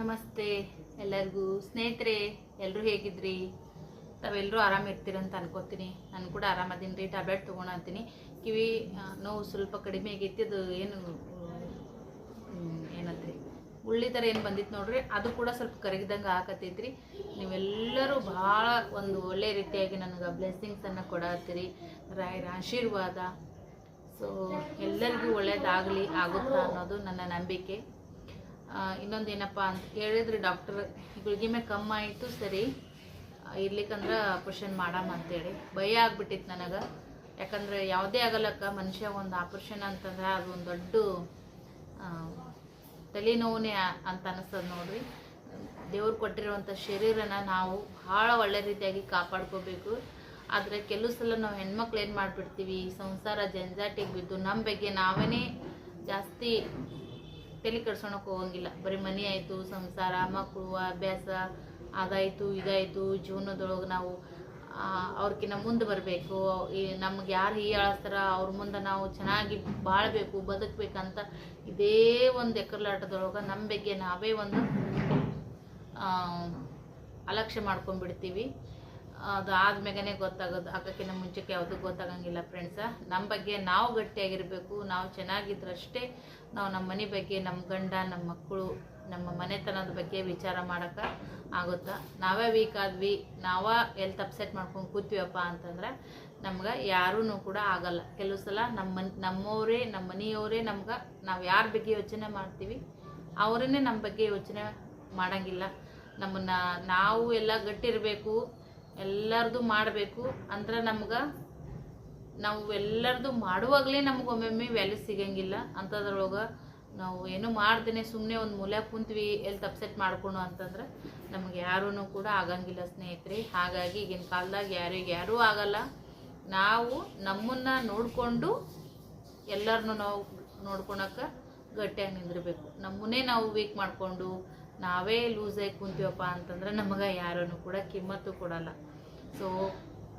ನಮಸ್ತೆ ಎಲ್ಲರಿಗೂ ಸ್ನೇಹಿತರೆ ಎಲ್ಲರೂ ಹೇಗಿದ್ರಿ? ತಾವೆಲ್ಲರೂ ಆರಾಮಿರ್ತೀರ ಅಂತ ಅನ್ಕೋತೀನಿ. ನಾನು ಕೂಡ ಆರಾಮದೀನಿ ರೀ, ಟ್ಯಾಬ್ಲೆಟ್ ಅಂತೀನಿ. ಕಿವಿ ನೋವು ಸ್ವಲ್ಪ ಕಡಿಮೆ ಆಗೈತಿ, ಅದು ಏನು ಏನಂತ್ರಿ? ಉಳ್ಳಿ ಥರ ಏನು ಬಂದಿತ್ತು ನೋಡ್ರಿ, ಅದು ಕೂಡ ಸ್ವಲ್ಪ ಕರಗಿದಂಗೆ ಹಾಕತ್ತೈತ್ರಿ ನೀವೆಲ್ಲರೂ ಭಾಳ ಒಂದು ಒಳ್ಳೆ ರೀತಿಯಾಗಿ ನನಗೆ ಬ್ಲೆಸ್ಸಿಂಗ್ಸನ್ನು ಕೊಡತ್ತೀರಿ. ರಾಯರ ಆಶೀರ್ವಾದ. ಸೊ ಎಲ್ಲರಿಗೂ ಒಳ್ಳೇದಾಗಲಿ, ಆಗುತ್ತಾ ಅನ್ನೋದು ನನ್ನ ನಂಬಿಕೆ. ಇನ್ನೊಂದು ಏನಪ್ಪ ಅಂತ ಕೇಳಿದ್ರಿ ಡಾಕ್ಟರ್ ಗುಳಿಗೆ ಮೇಲೆ ಕಮ್ಮಿ ಆಯಿತು, ಸರಿ. ಇರ್ಲಿಕ್ಕಂದ್ರೆ ಆಪ್ರೇಷನ್ ಮಾಡಮ್ಮ ಅಂತೇಳಿ. ಭಯ ಆಗ್ಬಿಟ್ಟಿತ್ತು ನನಗೆ. ಯಾಕಂದ್ರೆ ಯಾವುದೇ ಆಗಲ್ಲಕ್ಕ ಮನುಷ್ಯ ಒಂದು ಆಪ್ರೇಷನ್ ಅಂತಂದ್ರೆ ಅದು ಒಂದು ದೊಡ್ಡ ತಲೆನೋವನ್ನೇ ತಲೆನೋವನೇ ಅಂತ ಅನಿಸ್ತದೆ ನೋಡ್ರಿ. ದೇವ್ರು ಕೊಟ್ಟಿರುವಂಥ ಶರೀರನ ನಾವು ಭಾಳ ಒಳ್ಳೆ ರೀತಿಯಾಗಿ ಕಾಪಾಡ್ಕೋಬೇಕು. ಆದರೆ ಕೆಲವು ಸಲ ನಾವು ಹೆಣ್ಮಕ್ಳು ಏನು ಮಾಡಿಬಿಡ್ತೀವಿ ಸಂಸಾರ ಜಂಜಾಟಿಗೆ ಬಿದ್ದು ನಮ್ಮ ಬಗ್ಗೆ ನಾವೇ ಜಾಸ್ತಿ ತಲೆ ಕೆಡ್ಸೋಣಕ್ಕೆ ಹೋಗಂಗಿಲ್ಲ. ಬರೀ ಮನೆ ಆಯಿತು, ಸಂಸಾರ ಮಕ್ಕಳು ಅಭ್ಯಾಸ, ಅದಾಯಿತು, ಇದಾಯಿತು, ಜೀವನದೊಳಗೆ ನಾವು ಅವ್ರಕಿನ್ನ ಮುಂದೆ ಬರಬೇಕು. ಈ ನಮ್ಗೆ ಯಾರು ಹೀಯಾಳಿಸ್ತಾರ ಅವ್ರ ಮುಂದೆ ನಾವು ಚೆನ್ನಾಗಿ ಬಾಳಬೇಕು, ಬದುಕಬೇಕಂತ ಇದೇ ಒಂದು ಎಕರ್ಲಾಟದೊಳಗೆ ನಮ್ಮ ಬಗ್ಗೆ ನಾವೇ ಒಂದು ಅಲಕ್ಷ್ಯ ಮಾಡ್ಕೊಂಡ್ಬಿಡ್ತೀವಿ ಅದು ಆದ್ಮೇಗನೆ ಗೊತ್ತಾಗೋದು ಆಗೋಕ್ಕಿಂತ ಮುಂಚೆಗೆ ಯಾವುದು ಗೊತ್ತಾಗಂಗಿಲ್ಲ ಫ್ರೆಂಡ್ಸ ನಮ್ಮ ಬಗ್ಗೆ ನಾವು ಗಟ್ಟಿಯಾಗಿರಬೇಕು, ನಾವು ಚೆನ್ನಾಗಿದ್ರಷ್ಟೇ ನಾವು ನಮ್ಮ ಮನೆ ಬಗ್ಗೆ ನಮ್ಮ ಗಂಡ ನಮ್ಮ ಮಕ್ಕಳು, ನಮ್ಮ ಮನೆತನದ ಬಗ್ಗೆ ವಿಚಾರ ಮಾಡೋಕೆ ಆಗುತ್ತಾ. ನಾವೇ ವೀಕ್ ಆದ್ವಿ, ನಾವೇ ಎಲ್ಲಿ ತಪ್ಸೆಟ್ ಮಾಡ್ಕೊಂಡು ಕೂತೀವಪ್ಪ ಅಂತಂದ್ರೆ ನಮ್ಗೆ ಯಾರೂ ಕೂಡ ಆಗಲ್ಲ. ಕೆಲವು ಸಲ ನಮ್ಮ ಮನ್, ನಮ್ಮವರೇ ನಮ್ಮ ಮನೆಯವರೇ ನಮ್ಗೆ ನಾವು ಯಾರ ಬಗ್ಗೆ ಯೋಚನೆ ಮಾಡ್ತೀವಿ, ಅವರನ್ನೇ ನಮ್ಮ ಬಗ್ಗೆ ಯೋಚನೆ ಮಾಡೋಂಗಿಲ್ಲ. ನಮ್ಮನ್ನು ನಾವು ಎಲ್ಲ ಗಟ್ಟಿರಬೇಕು ಎಲ್ಲರದು ಮಾಡಬೇಕು ಅಂದ್ರೆ ನಮ್ಗೆ ನಾವು ಎಲ್ಲರದು ಮಾಡುವಾಗಲೇ ನಮ್ಗೆ ಒಮ್ಮೊಮ್ಮೆ ವ್ಯಾಲ್ಯೂ ಸಿಗಂಗಿಲ್ಲ. ಅಂಥದ್ರೊಳಗೆ ನಾವು ಏನು ಮಾಡ್ದೇನೆ ಸುಮ್ಮನೆ ಒಂದು ಮೂಲೆ ಕುಂತ್ವಿ ಎಲ್ಲಿ ತಪ್ಸೆಟ್ ಮಾಡ್ಕೊಂಡು ಅಂತಂದ್ರೆ ನಮ್ಗೆ ಯಾರೂ ಕೂಡ ಆಗಂಗಿಲ್ಲ ಸ್ನೇಹಿತರೆ. ಹಾಗಾಗಿ ಈಗಿನ ಕಾಲದಾಗ ಯಾರಿಗೆ ಯಾರೂ ಆಗಲ್ಲ. ನಾವು ನಮ್ಮನ್ನ ನೋಡಿಕೊಂಡು ಎಲ್ಲರನ್ನೂ ನಾವು ನೋಡ್ಕೊಳಕ್ಕೆ ಗಟ್ಟಿಯಾಗಿ ನಿಂದಿರಬೇಕು. ನಮ್ಮನ್ನೇ ನಾವು ವೀಕ್ ಮಾಡಿಕೊಂಡು ನಾವೇ ಲೂಸ್ ಆಗಿ ಕುಂತೀವಪ್ಪ ಅಂತಂದ್ರೆ ನಮಗೆ ಯಾರನ್ನು ಕೂಡ ಕಿಮ್ಮತ್ತು ಕೊಡಲ್ಲ. ಸೊ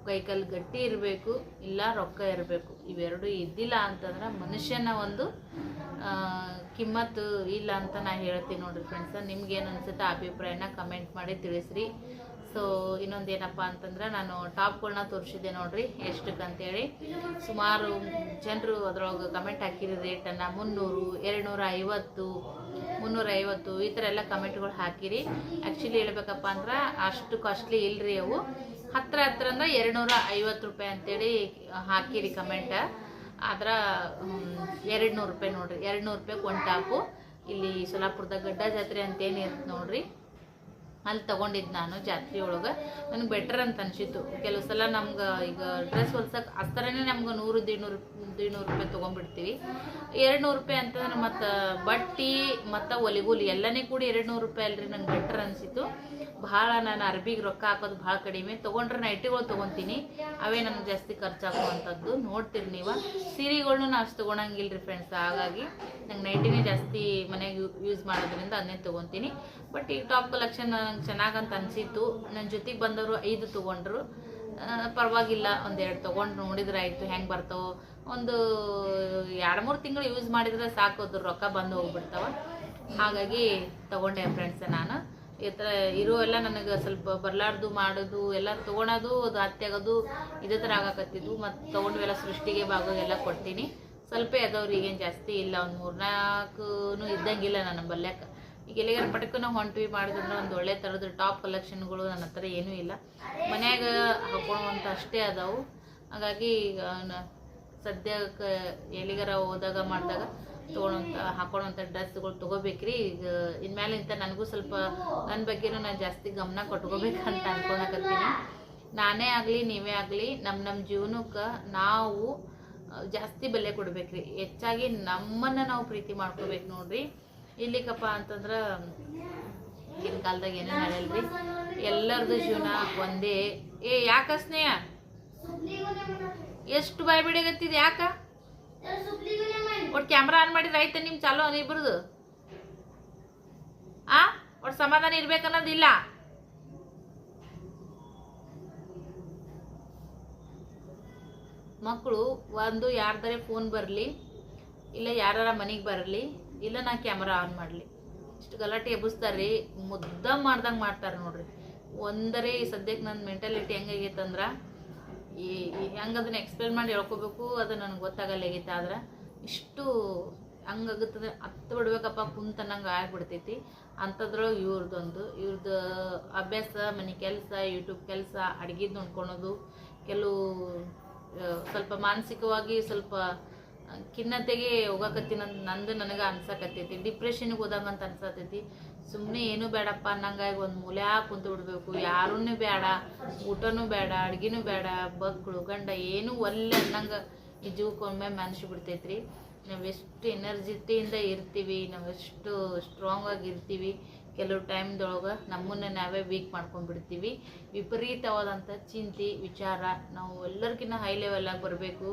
ಕೈಕಲ್ಲಿ ಗಟ್ಟಿ ಇರಬೇಕು, ಇಲ್ಲ ರೊಕ್ಕ ಇರಬೇಕು. ಇವೆರಡು ಇದ್ದಿಲ್ಲ ಅಂತಂದ್ರೆ ಮನುಷ್ಯನ ಒಂದು ಕಿಮ್ಮತ್ತು ಇಲ್ಲ ಅಂತ ನಾ ಹೇಳ್ತೀನಿ ನೋಡ್ರಿ ಫ್ರೆಂಡ್ಸ ನಿಮ್ಗೇನು ಅನ್ಸುತ್ತೆ ಆ ಅಭಿಪ್ರಾಯನ ಕಮೆಂಟ್ ಮಾಡಿ ತಿಳಿಸ್ರಿ. ಸೊ ಇನ್ನೊಂದು ಏನಪ್ಪ ಅಂತಂದ್ರೆ ನಾನು ಟಾಪ್ಗಳನ್ನ ತೋರಿಸಿದ್ದೆ ನೋಡ್ರಿ ಎಷ್ಟಕ್ಕೆ ಅಂತೇಳಿ. ಸುಮಾರು ಜನರು ಅದ್ರೊಳಗೆ ಕಮೆಂಟ್ ಹಾಕಿರಿ ರೇಟನ್ನು ಮುನ್ನೂರು ಎರಡುನೂರ ಐವತ್ತು ಮುನ್ನೂರ ಐವತ್ತು ಈ ಥರ ಎಲ್ಲ ಕಮೆಂಟ್ಗಳು ಹಾಕಿರಿ. ಆ್ಯಕ್ಚುಲಿ ಹೇಳ್ಬೇಕಪ್ಪ ಅಂದ್ರೆ ಅಷ್ಟು ಕಾಸ್ಟ್ಲಿ ಇಲ್ಲರಿ ಅವು. ಹತ್ತಿರ ಹತ್ರ ಅಂದ್ರೆ ಎರಡುನೂರ ಐವತ್ತು ರೂಪಾಯಿ ಅಂತೇಳಿ ಹಾಕಿರಿ ಕಮೆಂಟ ಆದ್ರ ಎರಡು ನೂರು ರೂಪಾಯಿ ನೋಡ್ರಿ ಎರಡು ನೂರು ರೂಪಾಯಿ ಕೊಂಟಾಕು ಇಲ್ಲಿ ಸೊಲ್ಲಾಪುರದಾಗ ಗಡ್ಡ ಜಾತ್ರೆ ಅಂತೇನು ಇರುತ್ತೆ ನೋಡ್ರಿ. ಅಲ್ಲಿ ತಗೊಂಡಿದ್ದು ನಾನು ಜಾತ್ರೆ ಒಳಗೆ. ನನಗೆ ಬೆಟರ್ ಅಂತ ಅನಿಸಿತ್ತು. ಕೆಲವು ಸಲ ನಮ್ಗೆ ಈಗ ಡ್ರೆಸ್ ಹೊಲ್ಸಕ್ಕೆ ಅಸ್ತರನೇ ನಮ್ಗೆ ನೂರು, ದಿನೂರು ದಿನೂರು ರೂಪಾಯಿ ತೊಗೊಂಡ್ಬಿಡ್ತೀವಿ. ಎರಡು ನೂರು ರೂಪಾಯಿ ಅಂತಂದ್ರೆ ಮತ್ತು ಬಟ್ಟಿ, ಮತ್ತು ಒಲಿಗೂಲಿ ಎಲ್ಲನೇ ಕೂಡಿ ಎರಡು ನೂರು ರೂಪಾಯಿ ಅಲ್ರಿ ನಂಗೆ ಬೆಟರ್ ಅನಿಸಿತ್ತು. ಭಾಳ ನಾನು ಅರ್ಬಿಗೆ ರೊಕ್ಕ ಹಾಕೋದು ಭಾಳ ಕಡಿಮೆ. ತೊಗೊಂಡ್ರೆ ನೈಟಿಗಳು ತೊಗೊತೀನಿ. ಅವೇ ನನಗೆ ಜಾಸ್ತಿ ಖರ್ಚಾಗುವಂಥದ್ದು ನೋಡ್ತೀರಿ ನೀವು. ಸೀರೆಗಳ್ನು ನಾನು ಅಷ್ಟು ತೊಗೊಳಂಗಿಲ್ಲ ರೀ ಫ್ರೆಂಡ್ಸ್ ಹಾಗಾಗಿ ನಂಗೆ ನೈಟಿನೇ ಜಾಸ್ತಿ ಮನೆಗೆ ಯೂಸ್ ಮಾಡೋದ್ರಿಂದ ಅದನ್ನೇ ತೊಗೊತೀನಿ. ಬಟ್ ಈ ಟಾಪ್ ಕಲೆಕ್ಷನ್ ನಂಗೆ ಚೆನ್ನಾಗಂತ ಅನಿಸಿತ್ತು. ನನ್ನ ಜೊತೆಗೆ ಬಂದವರು ಐದು ತೊಗೊಂಡ್ರು. ಪರವಾಗಿಲ್ಲ, ಒಂದೆರಡು ತೊಗೊಂಡು ನೋಡಿದ್ರೆ ಆಯಿತು ಹೆಂಗೆ ಬರ್ತಾವೆ ಒಂದು ಎರಡು ಮೂರು ತಿಂಗಳು ಯೂಸ್ ಮಾಡಿದ್ರೆ ಸಾಕು, ಅದ್ರ ರೊಕ್ಕ ಬಂದು ಹೋಗ್ಬಿಡ್ತಾವ. ಹಾಗಾಗಿ ತಗೊಂಡೆ ಫ್ರೆಂಡ್ಸ್ ನಾನು. ಈ ಥರ ಇರೋ ಎಲ್ಲ ನನಗೆ ಸ್ವಲ್ಪ ಬರಲಾರ್ದು, ಮಾಡೋದು, ಎಲ್ಲ ತೊಗೊಳೋದು, ಅದು ಹತ್ಯಾಗೋದು ಇದೇ ಥರ ಆಗಾಕತ್ತಿದ್ವು. ಮತ್ತು ತೊಗೊಂಡ್ವೆಲ್ಲ ಸೃಷ್ಟಿಗೆ ಭಾಗ ಎಲ್ಲ ಕೊಡ್ತೀನಿ. ಸ್ವಲ್ಪ ಅದಾವ್ರಿ ಈಗೇನು ಜಾಸ್ತಿ ಇಲ್ಲ, ಒಂದು ಮೂರ್ನಾಲ್ಕು ಇದ್ದಂಗಿಲ್ಲ ನನ್ನ ಬಲ್ಯಾಕ ಈಗ ಎಲ್ಲಿಗಾರ ಪಟಕನ ಹೊಂಟ್ವಿ ಮಾಡಿದ್ರೆ ಒಂದು ಒಳ್ಳೆ ಥರದ ಟಾಪ್ ಕಲೆಕ್ಷನ್ಗಳು ನನ್ನ ಹತ್ರ ಏನೂ ಇಲ್ಲ. ಮನ್ಯಾಗ ಹಾಕೊಳ್ಳುವಂಥ ಅಷ್ಟೇ ಅದಾವು. ಹಾಗಾಗಿ ಈಗ ಸದ್ಯಕ್ಕೆ ಎಲ್ಲಿಗಾರ ಹೋದಾಗ ಮಾಡಿದಾಗ ತೊಗೊಳೋಂಥ ಹಾಕೊಳ್ಳೋಂಥ ಡ್ರೆಸ್ಗಳು ತೊಗೋಬೇಕ್ರಿ. ಈಗ ಇನ್ಮೇಲಿಂದ ನನಗೂ ಸ್ವಲ್ಪ ನನ್ನ ಬಗ್ಗೆನೂ ನಾನು ಜಾಸ್ತಿ ಗಮನ ಕೊಟ್ಕೋಬೇಕಂತ ಅನ್ಕೊಳಕತ್ತೀನಿ. ನಾನೇ ಆಗಲಿ, ನೀವೇ ಆಗಲಿ ನಮ್ಮ ನಮ್ಮ ಜೀವನಕ್ಕೆ ನಾವು ಜಾಸ್ತಿ ಬೆಲೆ ಕೊಡ್ಬೇಕ್ರಿ. ಹೆಚ್ಚಾಗಿ ನಮ್ಮನ್ನು ನಾವು ಪ್ರೀತಿ ಮಾಡ್ಕೋಬೇಕು ನೋಡ್ರಿ. ಇಲ್ಲಿಕಪ್ಪ ಅಂತಂದ್ರೆ, ಈಗಿನ ಕಾಲದಾಗ ಏನೇನು ನಡೆಯಲ್ರಿ? ಎಲ್ಲರದು ಜೀವನ ಒಂದೇ. ಏ, ಯಾಕ ಸ್ನೇಹ? ಎಷ್ಟು ಬಾಯ್ ಬಿಡಗತ್ತಿದ್ ಯಾಕ? ಒಟ್ಟು ಕ್ಯಾಮ್ರಾ ಆನ್ ಮಾಡಿದ್ರೆ ಆಯ್ತ ನಿಮ್ ಚಾಲೋ ಇಬ್ರದು? ಆ? ಒಟ್ಟು ಸಮಾಧಾನ ಇರ್ಬೇಕನ್ನೋದಿಲ್ಲ ಮಕ್ಕಳು ಒಂದು ಯಾರ್ದಾರೆ ಫೋನ್ ಬರಲಿ, ಇಲ್ಲ ಯಾರ ಮನೆಗೆ ಬರಲಿ ಇಲ್ಲ ನಾ ಕ್ಯಾಮ್ರಾ ಆನ್ ಮಾಡಲಿ. ಇಷ್ಟು ಗಲಾಟೆ ಎಬ್ಬಿಸ್ತಾರ್ರಿ, ಮುದ್ದ ಮಾಡ್ದಂಗೆ ಮಾಡ್ತಾರೆ ನೋಡ್ರಿ. ಒಂದರೇ ಈ ಸದ್ಯಕ್ಕೆ ನನ್ನ ಮೆಂಟಾಲಿಟಿ ಹೆಂಗಾಗೈತಂದ್ರೆ, ಈ ಹೆಂಗೆ ಅದನ್ನು ಎಕ್ಸ್ಪ್ಲೇನ್ ಮಾಡಿ ಹೇಳ್ಕೊಬೇಕು, ಅದು ನನಗೆ ಗೊತ್ತಾಗಲ್ಲ ಆಗೈತೆ ಆದ್ರೆ. ಇಷ್ಟು ಹಂಗಾಗುತ್ತದೆ ಹತ್ತು ಬಿಡ್ಬೇಕಪ್ಪ ಕುಂತನಂಗೆ ಆಗ್ಬಿಡ್ತೈತಿ. ಅಂಥದ್ರೊಳಗೆ ಇವ್ರದ್ದೊಂದು ಇವ್ರದ್ದು ಅಭ್ಯಾಸ, ಮನೆ ಕೆಲಸ ಯೂಟ್ಯೂಬ್ ಕೆಲಸ, ಅಡುಗೆದು ನೋಡ್ಕೊಳೋದು, ಕೆಲವು ಸ್ವಲ್ಪ ಮಾನಸಿಕವಾಗಿ ಸ್ವಲ್ಪ ಖಿನ್ನತೆಗೆ ಹೋಗಕತ್ತೀನಿ ಅಂತ ನಂದು ನನಗೆ ಅನ್ಸಕತ್ತೈತಿ. ಡಿಪ್ರೆಷನ್ಗೆ ಹೋದಂಗಂತ ಅನ್ಸತೈತಿ. ಸುಮ್ಮನೆ ಏನೂ ಬೇಡಪ್ಪ ಅನ್ನಂಗಾಗಿ ಒಂದು ಮೂಲೆ ಕುಂತು ಬಿಡಬೇಕು. ಯಾರನ್ನೂ ಬೇಡ ಊಟನೂ ಬೇಡ ಅಡ್ಗೆನೂ ಬೇಡ ಮಕ್ಕಳು ಗಂಡ ಏನೂ ಒಲ್ಲೆ ಅನ್ನಂಗೆ ಈ ಜೀವಕ್ಕೊಮ್ಮೆ ಮನ್ಸು ಬಿಡ್ತೈತ್ರಿ. ನಾವೆಷ್ಟು ಎನರ್ಜಿಟಿಯಿಂದ ಇರ್ತೀವಿ, ನಾವೆಷ್ಟು ಸ್ಟ್ರಾಂಗ್ ಆಗಿ ಇರ್ತೀವಿ ಕೆಲವು ಟೈಮ್ದೊಳಗೆ ನಮ್ಮನ್ನ ನಾವೇ ವೀಕ್ ಮಾಡ್ಕೊಂಡ್ಬಿಡ್ತೀವಿ. ವಿಪರೀತವಾದಂಥ ಚಿಂತೆ, ವಿಚಾರ, ನಾವು ಎಲ್ಲರಿಗಿನ್ನ ಹೈ ಲೆವೆಲಾಗಿ ಬರಬೇಕು.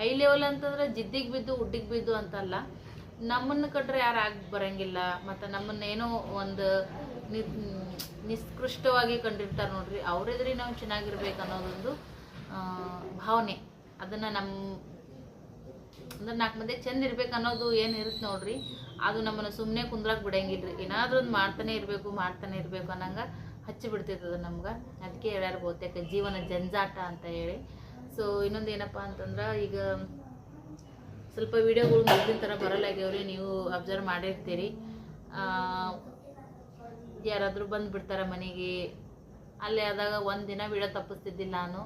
ಹೈ ಲೆವೆಲ್ ಅಂತಂದ್ರೆ ಜಿದ್ದಿಗೆ ಬಿದ್ದು ಉಡ್ಡಿಗೆ ಬಿದ್ದು ಅಂತಲ್ಲ, ನಮ್ಮನ್ನು ಕಟ್ರೆ ಯಾರು ಆಗಿ ಬರಂಗಿಲ್ಲ. ಮತ್ತು ನಮ್ಮನ್ನೇನೋ ಒಂದು ನಿಷ್ಕೃಷ್ಟವಾಗಿ ಕಂಡಿರ್ತಾರೆ ನೋಡ್ರಿ, ಅವ್ರೆದ್ರಿ ನಾವು ಚೆನ್ನಾಗಿರ್ಬೇಕು ಅನ್ನೋದೊಂದು ಭಾವನೆ. ಅದನ್ನು ನಮ್ಮ ಅಂದ್ರೆ ನಾಲ್ಕು ಮಂದಿ ಚಂದ ಇರ್ಬೇಕು ಅನ್ನೋದು ಏನು ಇರುತ್ತೆ ನೋಡ್ರಿ ಅದು ನಮ್ಮನ್ನು ಸುಮ್ಮನೆ ಕುಂದ್ರಾಕ್ ಬಿಡಂಗಿಲ್ರಿ. ಏನಾದ್ರೂ ಒಂದು ಮಾಡ್ತಾನೆ ಇರಬೇಕು ಮಾಡ್ತಾನೆ ಇರಬೇಕು ಅನ್ನಂಗೆ ಹಚ್ಚಿ ಬಿಡ್ತಿರ್ತದ ನಮ್ಗೆ. ಅದಕ್ಕೆ ಹೇಳ್ಯಾರ ಬಹುತೇಕ ಜೀವನ ಜಂಜಾಟ ಅಂತ ಹೇಳಿ. ಸೊ ಇನ್ನೊಂದು ಏನಪ್ಪ ಅಂತಂದ್ರೆ ಈಗ ಸ್ವಲ್ಪ ವಿಡಿಯೋಗಳು ಮೊದಲಿನ ಥರ ಬರಲಾಗ್ಯವ್ರಿ ನೀವು ಅಬ್ಸರ್ವ್ ಮಾಡಿರ್ತೀರಿ. ಯಾರಾದರೂ ಬಂದುಬಿಡ್ತಾರೆ ಮನೆಗೆ, ಅಲ್ಲಿ ಆದಾಗ ಒಂದು ದಿನ ವಿಡಿಯೋ ತಪ್ಪಿಸ್ತಿದ್ದಿಲ್ಲ ನಾನು.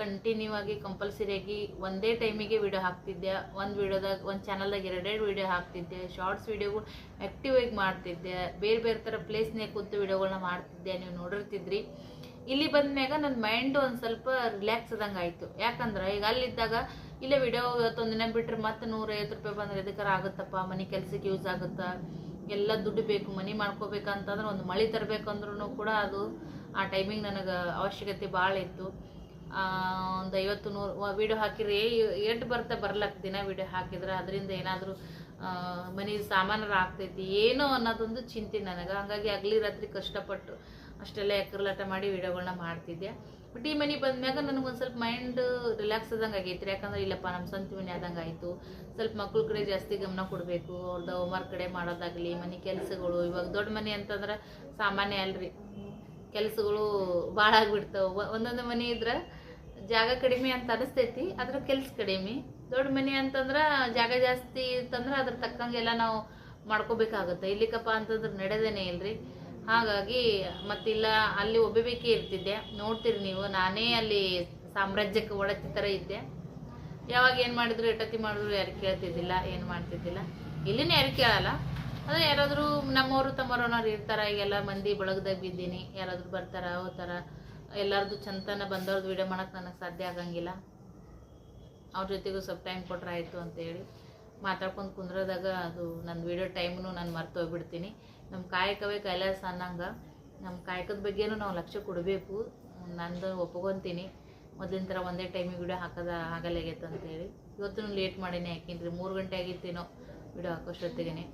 ಕಂಟಿನ್ಯೂ ಆಗಿ ಕಂಪಲ್ಸರಿಯಾಗಿ ಒಂದೇ ಟೈಮಿಗೆ ವಿಡಿಯೋ ಹಾಕ್ತಿದ್ದೆ. ಒಂದು ವಿಡಿಯೋದಾಗ ಒಂದು ಚಾನಲ್ದಾಗ ಎರಡೆರಡು ವಿಡಿಯೋ ಹಾಕ್ತಿದ್ದೆ. ಶಾರ್ಟ್ಸ್ ವಿಡಿಯೋಗಳು ಆ್ಯಕ್ಟಿವ್ ಆಗಿ ಮಾಡ್ತಿದ್ದೆ. ಬೇರೆ ಬೇರೆ ಥರ ಪ್ಲೇಸ್ನೇ ಕೂತು ವಿಡಿಯೋಗಳನ್ನ ಮಾಡ್ತಿದ್ದೆ. ನೀವು ನೋಡಿರ್ತಿದ್ರಿ. ಇಲ್ಲಿ ಬಂದ್ಮ್ಯಾಗ ನನ್ನ ಮೈಂಡ್ ಒಂದು ಸ್ವಲ್ಪ ರಿಲ್ಯಾಕ್ಸ್ ಆದಂಗೆ ಆಯಿತು. ಯಾಕಂದ್ರೆ ಈಗ ಅಲ್ಲಿದ್ದಾಗ, ಇಲ್ಲೇ ವಿಡಿಯೋ ದಿನ ಬಿಟ್ಟರೆ ಮತ್ತೆ ನೂರೈವತ್ತು ರೂಪಾಯಿ ಬಂದರೆ ಎದಕ್ಕಾರ ಆಗುತ್ತಪ್ಪ? ಮನೆ ಕೆಲಸಕ್ಕೆ ಯೂಸ್ ಆಗುತ್ತಾ? ಎಲ್ಲ ದುಡ್ಡು ಬೇಕು, ಮನಿ ಮಾಡ್ಕೋಬೇಕಂತಂದ್ರೆ ಒಂದು ಮಳೆ ತರಬೇಕಂದ್ರೂ ಕೂಡ ಅದು ಆ ಟೈಮಿಗೆ ನನಗೆ ಅವಶ್ಯಕತೆ ಭಾಳ ಇತ್ತು. ಒಂದು ಐವತ್ತು ನೂರು ವಿಡಿಯೋ ಹಾಕಿದ್ರೆ ಎಷ್ಟು ಬರ್ತಾ ಬರ್ಲಕ್ಕ ದಿನ ವೀಡಿಯೋ ಹಾಕಿದ್ರೆ, ಅದರಿಂದ ಏನಾದರೂ ಮನೆ ಸಾಮಾನರ ಆಗ್ತೈತಿ. ಏನೋ ಅನ್ನೋದೊಂದು ಚಿಂತೆ ನನಗೆ. ಹಂಗಾಗಿ ಹಗಲಿ ರಾತ್ರಿ ಕಷ್ಟಪಟ್ಟು ಅಷ್ಟೆಲ್ಲ ಎಕ್ಕರ್ಲಾಟ ಮಾಡಿ ವೀಡಿಯೋಗಳನ್ನ ಮಾಡ್ತಿದ್ದೆ. ಬಟ್ ಈ ಮನೆ ನನಗೆ ಒಂದು ಸ್ವಲ್ಪ ಮೈಂಡ್ ರಿಲ್ಯಾಕ್ಸ್ ಆದಂಗೆ ಆಗೈತ್ರಿ. ಯಾಕಂದ್ರೆ ಇಲ್ಲಪ್ಪ ನಮ್ಮ ಸ್ವಂತ ಮನೆ ಆದಂಗೆ ಆಯಿತು. ಸ್ವಲ್ಪ ಮಕ್ಳ ಕಡೆ ಜಾಸ್ತಿ ಗಮನ ಕೊಡಬೇಕು. ಅವ್ರದ್ದು ಹೋಮ್ವರ್ಕ್ ಕಡೆ ಮಾಡೋದಾಗಲಿ, ಮನೆ ಕೆಲಸಗಳು. ಇವಾಗ ದೊಡ್ಡ ಮನೆ ಅಂತಂದ್ರೆ ಸಾಮಾನ್ಯ ಅಲ್ರಿ. ಕೆಲಸಗಳು ಭಾಳ ಆಗಿಬಿಡ್ತಾವೆ ಒಂದೊಂದು ಮನೆ ಇದ್ರೆ ಜಾಗ ಕಡಿಮೆ ಅಂತ ಅನಿಸ್ತೈತಿ, ಅದ್ರ ಕೆಲ್ಸ ಕಡಿಮೆ. ದೊಡ್ಡ ಮನೆ ಅಂತಂದ್ರೆ ಜಾಗ ಜಾಸ್ತಿ ಇತ್ತಂದ್ರೆ ಅದ್ರ ತಕ್ಕಂಗೆಲ್ಲ ನಾವು ಮಾಡ್ಕೋಬೇಕಾಗುತ್ತೆ. ಇಲ್ಲಿಕಪ್ಪ ಅಂತಂದ್ರೆ ನಡೆದೇನೆ ಇಲ್ರಿ. ಹಾಗಾಗಿ ಮತ್ತಿಲ್ಲ, ಅಲ್ಲಿ ಒಬ್ಬಬೇಕೇ ಇರ್ತಿದ್ದೆ. ನೋಡ್ತೀರಿ ನೀವು, ನಾನೇ ಅಲ್ಲಿ ಸಾಮ್ರಾಜ್ಯಕ್ಕೆ ಒಡತಿ ಥರ ಇದ್ದೆ. ಯಾವಾಗ ಏನು ಮಾಡಿದ್ರು ಎಟತಿ ಮಾಡಿದ್ರು ಯಾರು ಕೇಳ್ತಿದ್ದಿಲ್ಲ, ಏನು ಮಾಡ್ತಿದ್ದಿಲ್ಲ. ಇಲ್ಲಿನ ಯಾರು ಕೇಳಲ್ಲ. ಅಂದರೆ ಯಾರಾದರೂ ನಮ್ಮವರು ತಮ್ಮವ್ರವ್ರು ಇರ್ತಾರ, ಈಗೆಲ್ಲ ಮಂದಿ ಬಳಗದಾಗ ಬಿದ್ದೀನಿ, ಯಾರಾದರೂ ಬರ್ತಾರ, ಹೋಗ್ತಾರ. ಎಲ್ಲರದು ಚಂತನ ಬಂದವ್ರದ್ದು ವಿಡಿಯೋ ಮಾಡೋಕೆ ನನಗೆ ಸಾಧ್ಯ ಆಗಂಗಿಲ್ಲ. ಅವ್ರ ಜೊತೆಗೂ ಸ್ವಲ್ಪ ಟೈಮ್ ಕೊಟ್ರೆ ಆಯಿತು ಅಂತೇಳಿ ಮಾತಾಡ್ಕೊಂಡು ಕುಂದ್ರದಾಗ ಅದು ನನ್ನ ವೀಡಿಯೋ ಟೈಮ್ನು ನಾನು ಮರ್ತು ಹೋಗ್ಬಿಡ್ತೀನಿ. ನಮ್ಮ ಕಾಯಕವೇ ಕೈಲಾಸ ಅನ್ನಂಗೆ ನಮ್ಮ ಕಾಯಕದ ಬಗ್ಗೆನೂ ನಾವು ಲಕ್ಷ್ಯ ಕೊಡಬೇಕು. ನಂದು ಒಪ್ಕೊತೀನಿ. ಮೊದಲಿನ ಥರ ಒಂದೇ ಟೈಮಿಗೆ ವಿಡಿಯೋ ಹಾಕೋದ ಆಗಲ್ಲಾಗೈತೆ ಅಂತೇಳಿ ಇವತ್ತು ಲೇಟ್ ಮಾಡೀನಿ ಯಾಕೆಂದ್ರೆ ಮೂರು ಗಂಟೆ ಆಗಿತ್ತೇನೋ ವಿಡಿಯೋ ಹಾಕೋಷ್ಟೊತ್ತಿಗೆ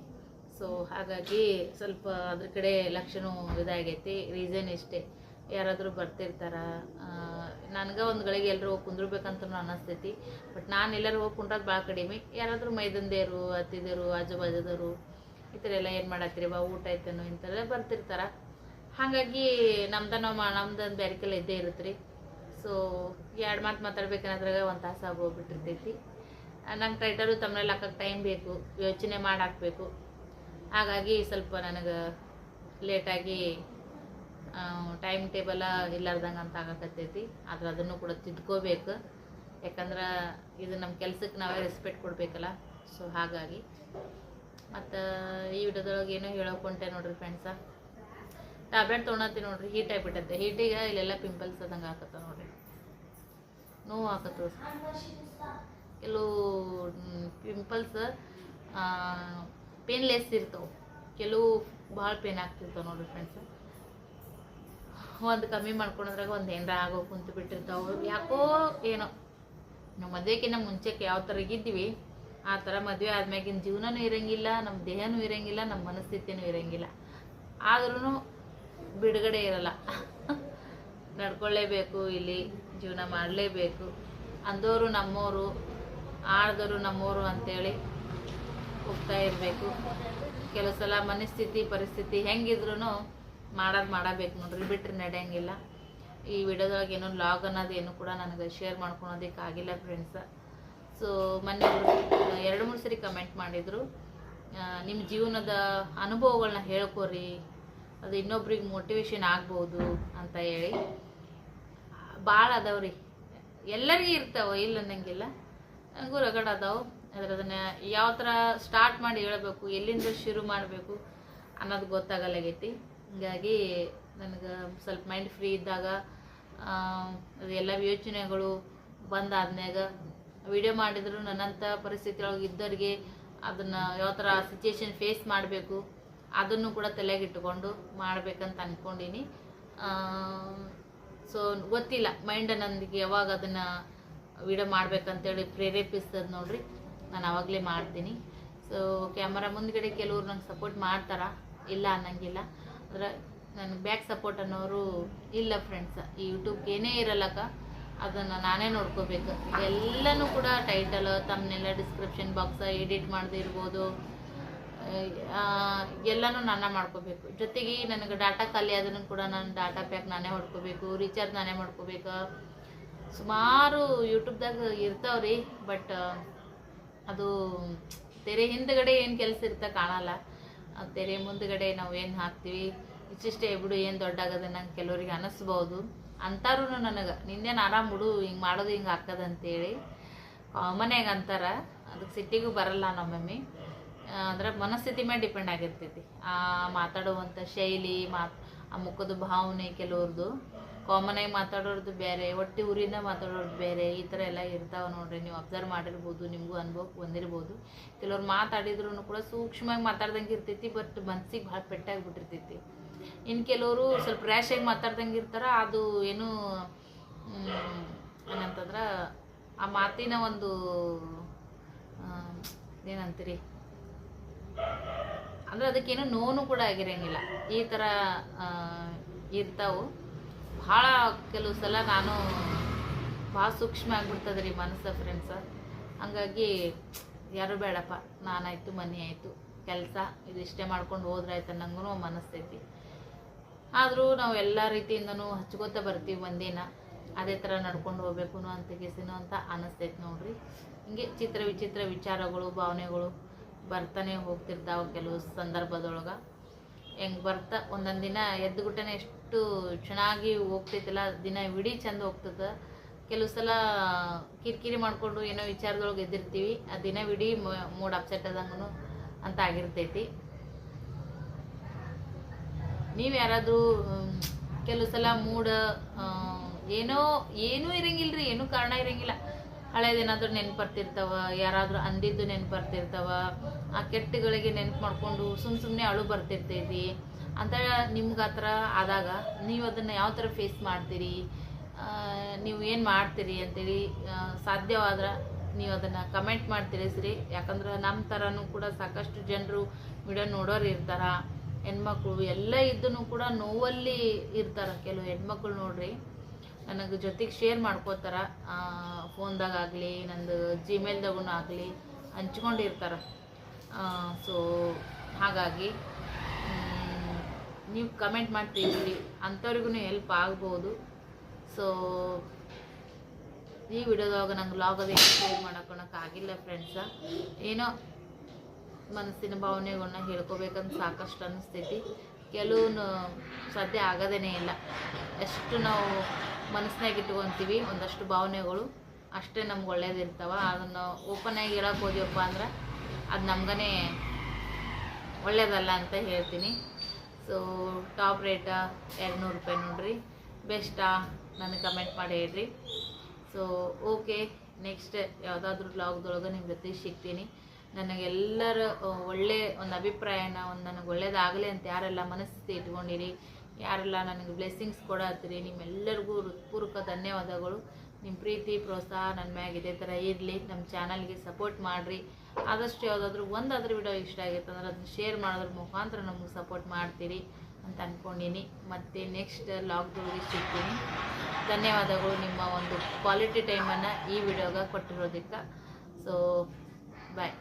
ಸೊ ಹಾಗಾಗಿ ಸ್ವಲ್ಪ ಅದ್ರ ಕಡೆ ಲಕ್ಷ್ಯನೂ ಇದಾಗೈತಿ. ರೀಸನ್ ಇಷ್ಟೇ ಯಾರಾದರೂ ಬರ್ತಿರ್ತಾರ? ನನಗೆ ಒಂದು ಗಳಿಗೆ ಎಲ್ಲರೂ ಹೋಗಿ ಕುಂದ್ರಬೇಕಂತ ಅನ್ನಿಸ್ತೈತಿ. ಬಟ್ ನಾನು ಎಲ್ಲರೂ ಹೋಗಿ ಕುಂಡ್ರದು ಭಾಳ ಕಡಿಮೆ. ಯಾರಾದರೂ ಮೈದಂದೇರು, ಅತ್ತಿದೇರು ಆಜು ಬಾಜುದವರು ಈ ಥರ ಎಲ್ಲ ಏನು ಮಾಡತ್ತೀರಿ? ಬಾ, ಊಟ ಆಯ್ತೇನೋ ಇಂಥದ್ದೆಲ್ಲ ಬರ್ತಿರ್ತಾರೆ? ಹಾಗಾಗಿ ನಮ್ದು ನಾವು ಮಾ, ನಮ್ದು ಬ್ಯಾರಿಕೆಲ್ಲ ಇದ್ದೇ ಇರುತ್ತೆ ರೀ ಸೊ ಎರಡು ಮಾತು ಮಾತಾಡ್ಬೇಕನ್ನೋದ್ರಾಗ ಒಂದು ತಾಸು ಆಗೋಗ್ಬಿಟ್ಟಿರ್ತೈತಿ. ನಂಗೆ ಟೈಟರು ತಮ್ಮನೆಲ್ಲ ಹಾಕಕ್ಕೆ ಟೈಮ್ ಬೇಕು. ಯೋಚನೆ ಮಾಡಿ ಹಾಕಬೇಕು. ಹಾಗಾಗಿ ಸ್ವಲ್ಪ ನನಗೆ ಲೇಟಾಗಿ ಟೈಮ್ ಟೇಬಲ ಇಲ್ಲಾರ್ದಂಗೆ ಅಂತ ಆಗಕತ್ತೈತಿ. ಆದ್ರೆ ಅದನ್ನು ಕೂಡ ತಿದ್ಕೋಬೇಕು. ಯಾಕಂದ್ರೆ ಇದು ನಮ್ಮ ಕೆಲ್ಸಕ್ಕೆ ನಾವೇ ರೆಸ್ಪೆಕ್ಟ್ ಕೊಡಬೇಕಲ್ಲ. ಸೊ ಹಾಗಾಗಿ. ಮತ್ತು ಈ ವಿಡಿಯೋದೊಳಗೆ ಏನೋ ಹೇಳೋಕೊಂಟೆ ನೋಡ್ರಿ ಫ್ರೆಂಡ್ಸ ಟ್ಯಾಬ್ಲೆಟ್ ತೊಗೊಳತ್ತಿ ನೋಡ್ರಿ. ಹೀಟ್ ಆಗಿಬಿಟ್ಟೈತೆ. ಹೀಟಿಗೆ ಇಲ್ಲೆಲ್ಲ ಪಿಂಪಲ್ಸ್ ಅದಂಗೆ ಹಾಕತ್ತ ನೋಡ್ರಿ. ನೋವು ಹಾಕತ್ತವ ಕೆಲವು ಪಿಂಪಲ್ಸ್ ಪೇನ್ಲೆಸ್ ಇರ್ತಾವೆ. ಕೆಲವು ಭಾಳ ಪೇನ್ ಆಗ್ತಿರ್ತಾವೆ ನೋಡ್ರಿ ಫ್ರೆಂಡ್ಸ್ ಒಂದು ಕಮ್ಮಿ ಮಾಡ್ಕೊಳೋದ್ರಾಗ ಒಂದು ಏನರ ಆಗೋ ಕುಂತು ಬಿಟ್ಟಿರ್ತಾವೆ ಯಾಕೋ ಏನೋ. ನಮ್ಮ ಮದುವೆಕಿನ್ನ ಮುಂಚೆಕ್ಕೆ ಯಾವ ಥರ ಇದ್ದೀವಿ, ಆ ಥರ ಮದುವೆ ಆದ್ಮ್ಯಾಗಿನ ಜೀವನನೂ ಇರಂಗಿಲ್ಲ ನಮ್ಮ ದೇಹನೂ ಇರಂಗಿಲ್ಲ ನಮ್ಮ ಮನಸ್ಥಿತಿನೂ ಇರಂಗಿಲ್ಲ. ಆದ್ರೂ ಬಿಡುಗಡೆ ಇರಲ್ಲ. ನಡ್ಕೊಳ್ಳೇಬೇಕು ಇಲ್ಲಿ ಜೀವನ ಮಾಡಲೇಬೇಕು. ಅಂದವರು ನಮ್ಮೋರು ಆಳ್ದವರು ನಮ್ಮೋರು ಅಂತೇಳಿ ಹೋಗ್ತಾ ಇರಬೇಕು. ಕೆಲವು ಸಲ ಮನಸ್ಥಿತಿ, ಪರಿಸ್ಥಿತಿ ಹೆಂಗಿದ್ರು ಮಾಡೋದು ಮಾಡಬೇಕು ನೋಡ್ರಿ ಬಿಟ್ಟರೆ ನಡೆಯಂಗಿಲ್ಲ. ಈ ವಿಡಿಯೋದೊಳಗೆ ಏನೋ ಲಾಗ್ ಅನ್ನೋದೇನು ಕೂಡ ನನಗೆ ಶೇರ್ ಮಾಡ್ಕೊಳೋದಕ್ಕೆ ಆಗಿಲ್ಲ ಫ್ರೆಂಡ್ಸ ಸೊ ಮೊನ್ನೆ ಎರಡು ಮೂರು ಸರಿ ಕಮೆಂಟ್ ಮಾಡಿದರು. ನಿಮ್ಮ ಜೀವನದ ಅನುಭವಗಳನ್ನ ಹೇಳ್ಕೊರಿ, ಅದು ಇನ್ನೊಬ್ರಿಗೆ ಮೋಟಿವೇಶನ್ ಆಗ್ಬೋದು ಅಂತ ಹೇಳಿ. ಭಾಳ ಅದಾವ್ರಿ ಎಲ್ಲರಿಗೂ ಇರ್ತಾವೆ, ಇಲ್ಲ ಅನ್ನಂಗಿಲ್ಲ. ನನಗೂ ರಗಡ್ ಅದಾವೆ. ಅದ್ರ ಅದನ್ನ ಯಾವ ಥರ ಸ್ಟಾರ್ಟ್ ಮಾಡಿ ಹೇಳಬೇಕು, ಎಲ್ಲಿಂದ ಶುರು ಮಾಡಬೇಕು ಅನ್ನೋದು ಗೊತ್ತಾಗಲ್ಲಾಗೈತಿ. ಹೀಗಾಗಿ ನನಗೆ ಸ್ವಲ್ಪ ಮೈಂಡ್ ಫ್ರೀ ಇದ್ದಾಗ ಎಲ್ಲ ಯೋಚನೆಗಳು ಬಂದಾದ್ಮ್ಯಾಗ ವಿಡಿಯೋ ಮಾಡಿದ್ರು ನನ್ನಂಥ ಪರಿಸ್ಥಿತಿ ಒಳಗೆ ಇದ್ದವ್ರಿಗೆ ಅದನ್ನು ಯಾವ ಥರ ಸಿಚುಯೇಷನ್ ಫೇಸ್ ಮಾಡಬೇಕು, ಅದನ್ನು ಕೂಡ ತಲೆಗಿಟ್ಟುಕೊಂಡು ಮಾಡಬೇಕಂತ ಅಂದ್ಕೊಂಡೀನಿ ಸೊ ಗೊತ್ತಿಲ್ಲ ಮೈಂಡ್ ನನಗೆ ಯಾವಾಗ ಅದನ್ನು ವಿಡಿಯೋ ಮಾಡ್ಬೇಕಂತೇಳಿ ಪ್ರೇರೇಪಿಸ್ತದೆ ನೋಡ್ರಿ, ನಾನು ಆವಾಗಲೇ ಮಾಡ್ತೀನಿ. ಸೊ ಕ್ಯಾಮರಾ ಮುಂದ್ಗಡೆ ಕೆಲವ್ರು ನಂಗೆ ಸಪೋರ್ಟ್ ಮಾಡ್ತಾರ? ಇಲ್ಲ ಅನ್ನಂಗಿಲ್ಲ. ಅಂದ್ರೆ ನನಗೆ ಬ್ಯಾಕ್ ಸಪೋರ್ಟ್ ಅನ್ನೋರು ಇಲ್ಲ ಫ್ರೆಂಡ್ಸ್ ಈ ಯೂಟ್ಯೂಬ್ಗೆ ಏನೇ ಇರಲ್ಲಕ್ಕ, ಅದನ್ನು ನಾನೇ ನೋಡ್ಕೋಬೇಕು. ಎಲ್ಲನೂ ಕೂಡ ಟೈಟಲ್ ತಮ್ಮನ್ನೆಲ್ಲ ಡಿಸ್ಕ್ರಿಪ್ಷನ್ ಬಾಕ್ಸ ಎಡಿಟ್ ಮಾಡ್ದಿರ್ಬೋದು. ಎಲ್ಲನೂ ನಾನೇ ಮಾಡ್ಕೋಬೇಕು. ಜೊತೆಗೆ ನನಗೆ ಡಾಟಾ ಖಾಲಿ ಅದನ್ನು ಕೂಡ ನಾನು ಡಾಟಾ ಪ್ಯಾಕ್ ನಾನೇ ಹೊಡ್ಕೋಬೇಕು ರೀಚಾರ್ಜ್ ನಾನೇ ಮಾಡ್ಕೋಬೇಕು. ಸುಮಾರು ಯೂಟ್ಯೂಬ್ದಾಗ ಇರ್ತಾವ್ರಿ ಬಟ್ ಅದು, ತೆರೆ ಹಿಂದ್ಗಡೆ ಏನು ಕೆಲಸ ಇರ್ತಾ ಕಾಣಲ್ಲ. ತೆರೆ ಮುಂದ್ಗಡೆ ನಾವು ಏನು ಹಾಕ್ತೀವಿ? ಇಷ್ಟಿಷ್ಟೇ ಬಿಡು, ಏನು ದೊಡ್ಡಾಗದ ನಂಗೆ ಕೆಲವ್ರಿಗೆ ಅನಿಸ್ಬೋದು. ಅಂತಾರೂ ನನಗೆ, ನಿಂದೇನು ಆರಾಮ್ ಬಿಡು, ಹಿಂಗೆ ಮಾಡೋದು ಹಿಂಗೆ ಹಾಕದಂತೇಳಿ ಮನೆಗೆ ಅಂತಾರ ಅದಕ್ಕೆ ಸಿಟ್ಟಿಗೂ ಬರಲ್ಲ ನಮ್ಮಮ್ಮಿ. ಅಂದ್ರೆ ಮನಸ್ಥಿತಿ ಮೇಲೆ ಡಿಪೆಂಡ್ ಆಗಿರ್ತೈತಿ. ಮಾತಾಡುವಂಥ ಶೈಲಿ ಮಾತು ಆ ಮುಖದ ಭಾವನೆ ಕೆಲವ್ರದ್ದು ಕಾಮನ್ ಆಗಿ ಮಾತಾಡೋರ್ದು ಬೇರೆ, ಒಟ್ಟಿ ಊರಿಂದ ಮಾತಾಡೋರ್ದು ಬೇರೆ, ಈ ಥರ ಎಲ್ಲ ಇರ್ತಾವೆ ನೋಡ್ರಿ, ನೀವು ಅಬ್ಸರ್ವ್ ಮಾಡಿರ್ಬೋದು, ನಿಮಗೂ ಅನುಭವಕ್ಕೆ ಬಂದಿರ್ಬೋದು. ಕೆಲವ್ರು ಮಾತಾಡಿದ್ರು ಕೂಡ ಸೂಕ್ಷ್ಮವಾಗಿ ಮಾತಾಡ್ದಂಗೆ ಇರ್ತೈತಿ ಬಟ್ ಮನ್ಸಿಗೆ ಭಾಳ ಪೆಟ್ಟಾಗ್ಬಿಟ್ಟಿರ್ತೈತಿ. ಇನ್ನು ಕೆಲವರು ಸ್ವಲ್ಪ ರ್ಯಾಶಾಗಿ ಮಾತಾಡ್ದಂಗೆ ಇರ್ತಾರ, ಅದು ಏನು ಏನಂತಂದ್ರೆ, ಆ ಮಾತಿನ ಒಂದು ಏನಂತೀರಿ? ಅಂದ್ರೆ ಅದಕ್ಕೇನು ನೋನು ಕೂಡ ಆಗಿರಂಗಿಲ್ಲ. ಈ ಥರ ಇರ್ತಾವು. ಭಾಳ ಕೆಲವು ಸಲ ನಾನು ಭಾಳ ಸೂಕ್ಷ್ಮ ಆಗಿಬಿಡ್ತದೆ ರೀ ಮನಸ್ಸು ಫ್ರೆಂಡ್ಸ ಹಂಗಾಗಿ ಯಾರು ಬೇಡಪ್ಪ, ನಾನಾಯಿತು ಮನೆ ಆಯಿತು ಕೆಲಸ ಇದಿಷ್ಟೇ ಮಾಡ್ಕೊಂಡು ಹೋದ್ರಾಯ್ತು ನಂಗೂ ಮನಸ್ಸೈತಿ ಆದರೂ ನಾವು ಎಲ್ಲ ರೀತಿಯಿಂದನೂ ಹಚ್ಕೋತ ಬರ್ತೀವಿ ಒಂದಿನ, ಅದೇ ಥರ ನಡ್ಕೊಂಡು ಹೋಗ್ಬೇಕು ಅಂತ ಗೆಸಿನೋ ಅಂತ ಅನ್ನಿಸ್ತೈತೆ ನೋಡ್ರಿ. ಹಿಂಗೆ ಚಿತ್ರ ವಿಚಿತ್ರ ವಿಚಾರಗಳು, ಭಾವನೆಗಳು ಬರ್ತಾನೆ ಹೋಗ್ತಿರ್ತಾವೆ ಕೆಲವು ಸಂದರ್ಭದೊಳಗೆ. ಹೆಂಗೆ ಬರ್ತಾ, ಒಂದೊಂದು ದಿನ ಎದ್ದುಗುಟ್ಟನೆ ಎಷ್ಟು ಚೆನ್ನಾಗಿ ಹೋಗ್ತೈತಲ್ಲ, ದಿನ ಇಡೀ ಚಂದ ಹೋಗ್ತದೆ. ಕೆಲವು ಸಲ ಕಿರಿಕಿರಿ ಮಾಡಿಕೊಂಡು ಏನೋ ವಿಚಾರದೊಳಗೆ ಎದ್ದಿರ್ತೀವಿ, ಆ ದಿನ ಇಡೀ ಮೂಡ್ ಅಪ್ಸೆಟ್ ಆದಂಗೂ ಅಂತ ಆಗಿರ್ತೈತಿ. ನೀವು ಯಾರಾದರೂ ಕೆಲವು ಸಲ ಮೂಡ ಏನೋ, ಏನೂ ರೀ ಏನೂ ಕಾರಣ ಇರಂಗಿಲ್ಲ. ಹಳೇದೇನಾದ್ರೂ ನೆನ್ಪು ಬರ್ತಿರ್ತಾವ ಯಾರಾದರೂ ಅಂದಿದ್ದು ನೆನ್ಪು ಬರ್ತಿರ್ತಾವ ಆ ಕೆಟ್ಟಗಳಿಗೆ ನೆನ್ಪು ಮಾಡ್ಕೊಂಡು ಸುಮ್ಮ ಸುಮ್ಮನೆ ಅಳು ಬರ್ತಿರ್ತೈತಿ ಅಂತ ನಿಮ್ಗೆ ಆ ಥರ ಆದಾಗ ನೀವು ಅದನ್ನು ಯಾವ ಥರ ಫೇಸ್ ಮಾಡ್ತೀರಿ? ನೀವು ಏನು ಮಾಡ್ತೀರಿ ಅಂತೇಳಿ ಸಾಧ್ಯವಾದ್ರೆ ನೀವು ಅದನ್ನು ಕಮೆಂಟ್ ಮಾಡಿ ತಿಳಿಸ್ರಿ. ಯಾಕಂದ್ರೆ ನಮ್ಮ ಥರನೂ ಕೂಡ ಸಾಕಷ್ಟು ಜನರು ವಿಡಿಯೋ ನೋಡೋರು ಇರ್ತಾರ, ಹೆಣ್ಮಕ್ಳು ಎಲ್ಲ ಇದ್ದೂ ಕೂಡ ನೋವಲ್ಲಿ ಇರ್ತಾರ. ಕೆಲವು ಹೆಣ್ಮಕ್ಳು ನೋಡ್ರಿ. ನನಗೆ ಜೊತೆಗೆ ಶೇರ್ ಮಾಡ್ಕೋತಾರ. ಫೋನ್ದಾಗ ಆಗಲಿ, ನಂದು ಜಿಮೇಲ್ದಾಗೂ ಆಗಲಿ, ಹಂಚ್ಕೊಂಡಿರ್ತಾರೆ. ಸೊ ಹಾಗಾಗಿ ನೀವು ಕಮೆಂಟ್ ಮಾಡಿ ಅಂಥವ್ರಿಗೂ ಹೆಲ್ಪ್ ಆಗ್ಬೋದು. ಸೊ ಈ ವಿಡಿಯೋದಾಗ ನಂಗೆ ಲಾಗ್ ಅದು ಶೇರ್ ಮಾಡ್ಕೊಳಕ್ಕೆ ಆಗಿಲ್ಲ ಫ್ರೆಂಡ್ಸ ಏನೋ ಮನಸ್ಸಿನ ಭಾವನೆಗಳನ್ನ ಹೇಳ್ಕೊಬೇಕಂತ ಸಾಕಷ್ಟು ಅನಿಸ್ತೈತಿ. ಕೆಲವು ಸಾಧ್ಯ ಆಗೋದೇ ಇಲ್ಲ. ಎಷ್ಟು ನಾವು ಮನಸ್ಸಿನಾಗ ಇಟ್ಕೊತೀವಿ ಒಂದಷ್ಟು ಭಾವನೆಗಳು ಅಷ್ಟೇ ನಮ್ಗೆ ಒಳ್ಳೇದಿರ್ತಾವೆ. ಅದನ್ನು ಓಪನ್ ಆಗಿ ಹೇಳಕ್ಕೆ ಹೋದ್ಯಪ್ಪ ಅಂದ್ರೆ ಅದು ನಮ್ಗನೇ ಒಳ್ಳೇದಲ್ಲ ಅಂತ ಹೇಳ್ತೀನಿ. ಸೊ ಟಾಪ್ ರೇಟ ಎರಡು ನೂರು ರೂಪಾಯಿ ನೋಡ್ರಿ. ಬೆಸ್ಟಾ ನನಗೆ ಕಮೆಂಟ್ ಮಾಡಿ ಹೇಳ್ರಿ. ಸೊ ಓಕೆ ನೆಕ್ಸ್ಟ್ ಯಾವುದಾದ್ರೂ ಬ್ಲಾಗ್ದೊಳಗೆ ನಿಮ್ಮ ಜೊತೆ ಸಿಗ್ತೀನಿ. ನನಗೆಲ್ಲರ ಒಳ್ಳೆ ಒಂದು ಅಭಿಪ್ರಾಯನ, ಒಂದು ನನಗೆ ಒಳ್ಳೇದಾಗಲಿ ಅಂತ ಯಾರೆಲ್ಲ ಮನಸ್ಥಿತಿ ಇಟ್ಕೊಂಡಿರಿ ಯಾರೆಲ್ಲ ನನಗೆ ಬ್ಲೆಸ್ಸಿಂಗ್ಸ್ ಕೊಡತ್ತೀರಿ ನಿಮ್ಮೆಲ್ಲರಿಗೂ ಹೃತ್ಪೂರ್ವಕ ಧನ್ಯವಾದಗಳು. ನಿಮ್ಮ ಪ್ರೀತಿ, ಪ್ರೋತ್ಸಾಹ ನನ್ನ ಮ್ಯಾಗ ಇದೇ ಥರ ಇರಲಿ ನಮ್ಮ ಚಾನಲ್ಗೆ ಸಪೋರ್ಟ್ ಮಾಡಿರಿ. ಆದಷ್ಟು ಯಾವುದಾದ್ರೂ ಒಂದಾದ್ರೂ ವಿಡಿಯೋ ಇಷ್ಟ ಆಗಿತ್ತು ಅಂದ್ರೆ ಅದನ್ನ ಶೇರ್ ಮಾಡೋದ್ರ ಮುಖಾಂತರ ನಮಗೆ ಸಪೋರ್ಟ್ ಮಾಡ್ತೀರಿ ಅಂತ ಅಂದ್ಕೊಂಡಿನಿ ಮತ್ತು ನೆಕ್ಸ್ಟ್ ಲಾಕ್ಡೌನ್ಗೆ ಸಿಗ್ತೀನಿ. ಧನ್ಯವಾದಗಳು ನಿಮ್ಮ ಒಂದು ಕ್ವಾಲಿಟಿ ಟೈಮನ್ನು ಈ ವಿಡಿಯೋಗೆ ಕೊಟ್ಟಿರೋದಕ್ಕೆ. So bye